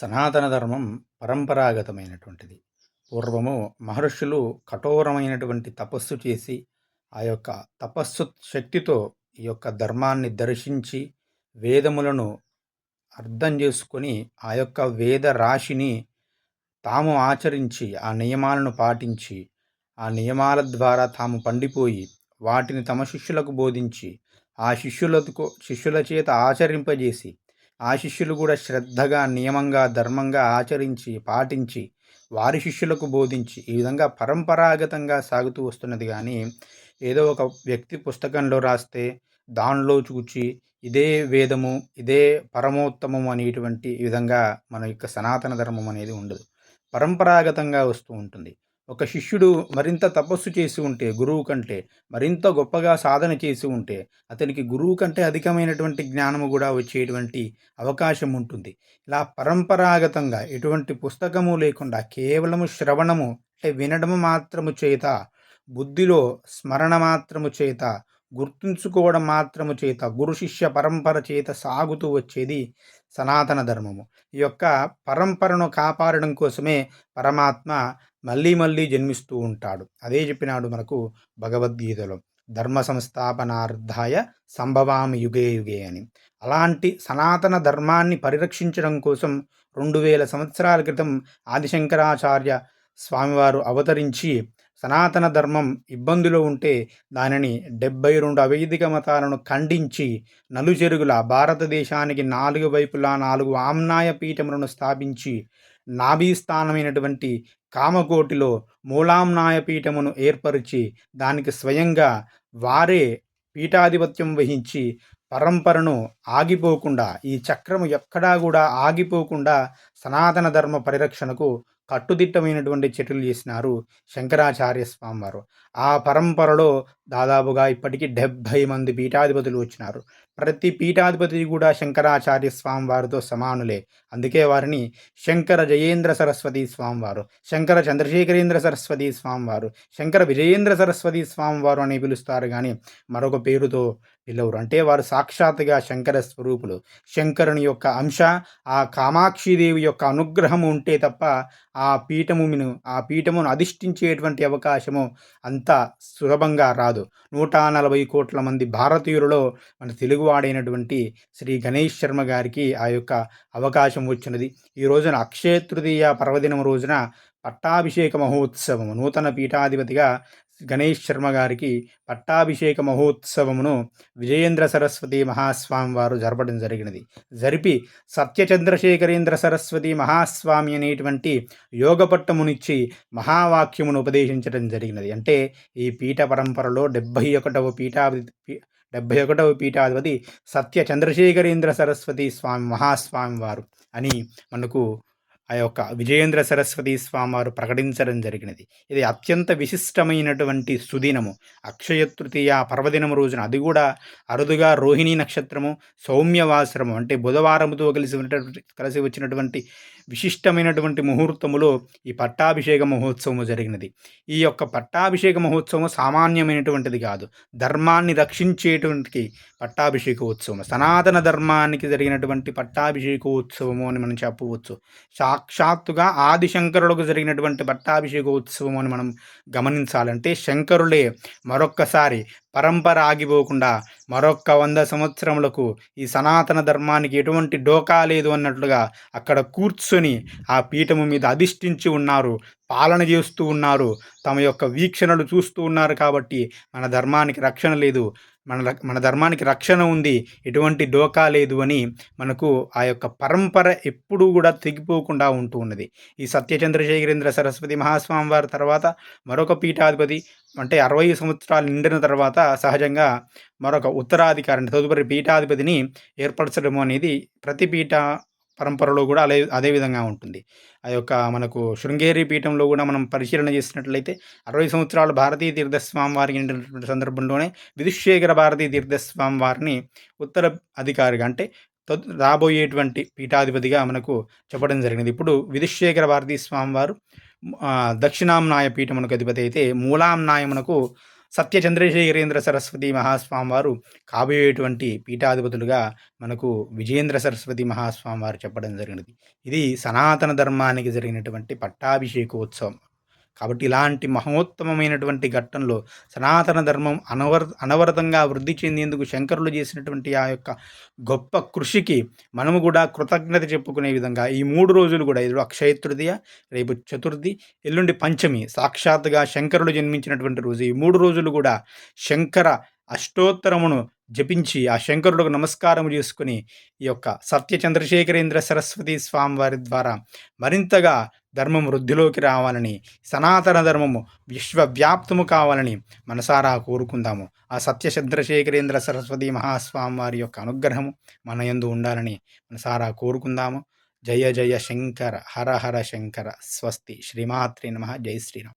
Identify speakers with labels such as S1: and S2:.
S1: సనాతన ధర్మం పరంపరాగతమైనటువంటిది. పూర్వము మహర్షులు కఠోరమైనటువంటి తపస్సు చేసి ఆ యొక్క తపస్సు శక్తితో ఈ యొక్క ధర్మాన్ని దర్శించి వేదములను అర్థం చేసుకొని ఆ యొక్క వేద రాశిని తాము ఆచరించి ఆ నియమాలను పాటించి ఆ నియమాల ద్వారా తాము పండిపోయి వాటిని తమ శిష్యులకు బోధించి ఆ శిష్యులకు శిష్యుల చేత ఆచరింపజేసి ఆ శిష్యులు కూడా శ్రద్ధగా నియమంగా ధర్మంగా ఆచరించి పాటించి వారి శిష్యులకు బోధించి ఈ విధంగా పరంపరాగతంగా సాగుతూ వస్తున్నది. కానీ ఏదో ఒక వ్యక్తి పుస్తకంలో రాస్తే దానిలో చూచి ఇదే వేదము ఇదే పరమోత్తమం అనేటువంటి విధంగా మన యొక్క సనాతన ధర్మం అనేది ఉండదు. పరంపరాగతంగా వస్తూ ఉంటుంది. ఒక శిష్యుడు మరింత తపస్సు చేసి ఉంటే గురువు కంటే మరింత గొప్పగా సాధన చేసి ఉంటే అతనికి గురువు కంటే అధికమైనటువంటి జ్ఞానము కూడా వచ్చేటువంటి అవకాశం ఉంటుంది. ఇలా పరంపరాగతంగా ఎటువంటి పుస్తకము లేకుండా కేవలము శ్రవణము అంటే వినడము మాత్రము చేత బుద్ధిలో స్మరణ మాత్రము చేత గుర్తుంచుకోవడం మాత్రము చేత గురు శిష్య పరంపర చేత సాగుతూ వచ్చేది సనాతన ధర్మము. ఈ యొక్క పరంపరను కాపాడడం కోసమే పరమాత్మ మళ్ళీ మళ్ళీ జన్మిస్తూ ఉంటాడు. అదే చెప్పినాడు మనకు భగవద్గీతలో. ధర్మ సంస్థాపనార్థాయ సంభవామి యుగే యుగే అని. అలాంటి సనాతన ధర్మాన్ని పరిరక్షించడం కోసం రెండు వేల సంవత్సరాల క్రితం ఆదిశంకరాచార్య స్వామివారు అవతరించి సనాతన ధర్మం ఇబ్బందిలో ఉంటే దానిని డెబ్బై రెండు అవైదిక మతాలను ఖండించి నలుచెరుగుల భారతదేశానికి నాలుగు వైపులా నాలుగు ఆమ్నాయ పీఠములను స్థాపించి నాభీస్థానమైనటువంటి కామకోటిలో మూలాంనాయ పీఠమును ఏర్పరిచి దానికి స్వయంగా వారే పీఠాధిపత్యం వహించి పరంపరను ఆగిపోకుండా ఈ చక్రము ఎక్కడా కూడా ఆగిపోకుండా సనాతన ధర్మ పరిరక్షణకు కట్టుదిట్టమైనటువంటి చర్యలు చేసినారు శంకరాచార్య స్వామివారు. ఆ పరంపరలో దాదాపుగా ఇప్పటికీ డెబ్భై మంది పీఠాధిపతులు వచ్చినారు. ప్రతి పీఠాధిపతి కూడా శంకరాచార్య స్వామి వారితో సమానులే. అందుకే వారిని శంకర జయేంద్ర సరస్వతి స్వామివారు శంకర చంద్రశేఖరేంద్ర సరస్వతి స్వామివారు శంకర విజయేంద్ర సరస్వతి స్వామివారు అని పిలుస్తారు కానీ మరొక పేరుతో పిలవరు. అంటే వారు సాక్షాత్తుగా శంకర స్వరూపులు. శంకరుని యొక్క అంశ ఆ కామాక్షిదేవి యొక్క అనుగ్రహము ఉంటే తప్ప ఆ పీఠమును ఆ పీఠమును అధిష్ఠించేటువంటి అవకాశము అంత సులభంగా రాదు. నూట నలభై కోట్ల మంది భారతీయులలో మన తెలుగువాడైనటువంటి శ్రీ గణేష్ శర్మ గారికి ఆ యొక్క అవకాశం వచ్చినది. ఈ రోజున అక్షయ తృతీయ పర్వదినం రోజున పట్టాభిషేక మహోత్సవము. నూతన పీఠాధిపతిగా గణేష్ శర్మ గారికి పట్టాభిషేక మహోత్సవమును విజయేంద్ర సరస్వతి మహాస్వామి వారు జరపడం జరిగినది. జరిపి సత్యచంద్రశేఖరేంద్ర సరస్వతి మహాస్వామి అనేటువంటి యోగపట్టమునిచ్చి మహావాక్యమును ఉపదేశించడం జరిగినది. అంటే ఈ పీఠ పరంపరలో డెబ్భై ఒకటవ పీఠాధి డెబ్భై ఒకటవ పీఠాధిపతి సత్య చంద్రశేఖరేంద్ర సరస్వతి స్వామి మహాస్వామి వారు అని మనకు ఆ యొక్క విజయేంద్ర సరస్వతి స్వామివారు ప్రకటించడం జరిగినది. ఇది అత్యంత విశిష్టమైనటువంటి సుదినము. అక్షయ తృతీయ పర్వదినం రోజున అది కూడా అరుదుగా రోహిణీ నక్షత్రము సౌమ్యవాసరము అంటే బుధవారముతో కలిసి కలిసి వచ్చినటువంటి విశిష్టమైనటువంటి ముహూర్తములో ఈ పట్టాభిషేక మహోత్సవము జరిగినది. ఈ యొక్క పట్టాభిషేక మహోత్సవం సామాన్యమైనటువంటిది కాదు. ధర్మాన్ని రక్షించేటువంటి పట్టాభిషేక ఉత్సవం సనాతన ధర్మానికి జరిగినటువంటి పట్టాభిషేక ఉత్సవము అని మనం చెప్పవచ్చు. సాక్షాత్తుగా ఆది శంకరులకు జరిగినటువంటి పట్టాభిషేక ఉత్సవము అని మనం గమనించాలంటే శంకరులే మరొక్కసారి పరంపర ఆగిపోకుండా మరొక్క వంద సంవత్సరములకు ఈ సనాతన ధర్మానికి ఎటువంటి డోకా లేదు అన్నట్లుగా అక్కడ కూర్చొని ఆ పీఠము మీద అధిష్ఠించి ఉన్నారు పాలన చేస్తూ ఉన్నారు తమ యొక్క వీక్షణలు చూస్తూ ఉన్నారు కాబట్టి మన ధర్మానికి రక్షణ లేదు. మన మన ధర్మానికి రక్షణ ఉంది ఎటువంటి డోకా లేదు అని మనకు ఆ యొక్క పరంపర ఎప్పుడూ కూడా తెగిపోకుండా ఉంటూ ఉన్నది. ఈ సత్యచంద్రశేఖరేంద్ర సరస్వతి మహాస్వామి వారి తర్వాత మరొక పీఠాధిపతి అంటే అరవై సంవత్సరాలు నిండిన తర్వాత సహజంగా మరొక ఉత్తరాధికారిని తదుపరి పీఠాధిపతిని ఏర్పరచడం అనేది ప్రతి పీఠ పరంపరలో కూడా అదే అదేవిధంగా ఉంటుంది. ఆ యొక్క మనకు శృంగేరి పీఠంలో కూడా మనం పరిశీలన చేసినట్లయితే అరవై సంవత్సరాలు భారతీయ తీర్థస్వామి వారికి సందర్భంలోనే విధుశేఖర భారతీయ తీర్థస్వామి వారిని ఉత్తర అధికారిగా అంటే రాబోయేటువంటి పీఠాధిపతిగా మనకు చెప్పడం జరిగింది. ఇప్పుడు విధుశేఖర భారతీ స్వామి వారు దక్షిణాంనాయ పీఠమునకు అధిపతి అయితే మూలాంనాయమునకు సత్య చంద్రశేఖరేంద్ర సరస్వతి మహాస్వామి వారు కాబోయేటువంటి పీఠాధిపతులుగా మనకు విజయేంద్ర సరస్వతి మహాస్వామి వారు చెప్పడం జరిగినది. ఇది సనాతన ధర్మానికి జరిగినటువంటి పట్టాభిషేకోత్సవం. కాబట్టి ఇలాంటి మహోత్తమమైనటువంటి ఘట్టంలో సనాతన ధర్మం అనవర అనవరతంగా వృద్ధి చెందేందుకు శంకరులు చేసినటువంటి ఆ యొక్క గొప్ప కృషికి మనము కూడా కృతజ్ఞత చెప్పుకునే విధంగా ఈ మూడు రోజులు కూడా ఇది అక్షయ తృతీయ రేపు చతుర్థి ఎల్లుండి పంచమి సాక్షాత్తుగా శంకరులు జన్మించినటువంటి రోజు. ఈ మూడు రోజులు కూడా శంకర అష్టోత్తరమును జపించి ఆ శంకరుడికి నమస్కారం చేసుకుని ఈ యొక్క సత్య చంద్రశేఖరేంద్ర సరస్వతి స్వామి వారి ద్వారా మరింతగా ధర్మం వృద్ధిలోకి రావాలని సనాతన ధర్మము విశ్వవ్యాప్తము కావాలని మనసారా కోరుకుందాము. ఆ సత్య చంద్రశేఖరేంద్ర సరస్వతి మహాస్వామి వారి యొక్క అనుగ్రహము మన యందు ఉండాలని మనసారా కోరుకుందాము. జయ జయ శంకర హర హర శంకర స్వస్తి. శ్రీమాత్రి నమ. జై శ్రీరామ్.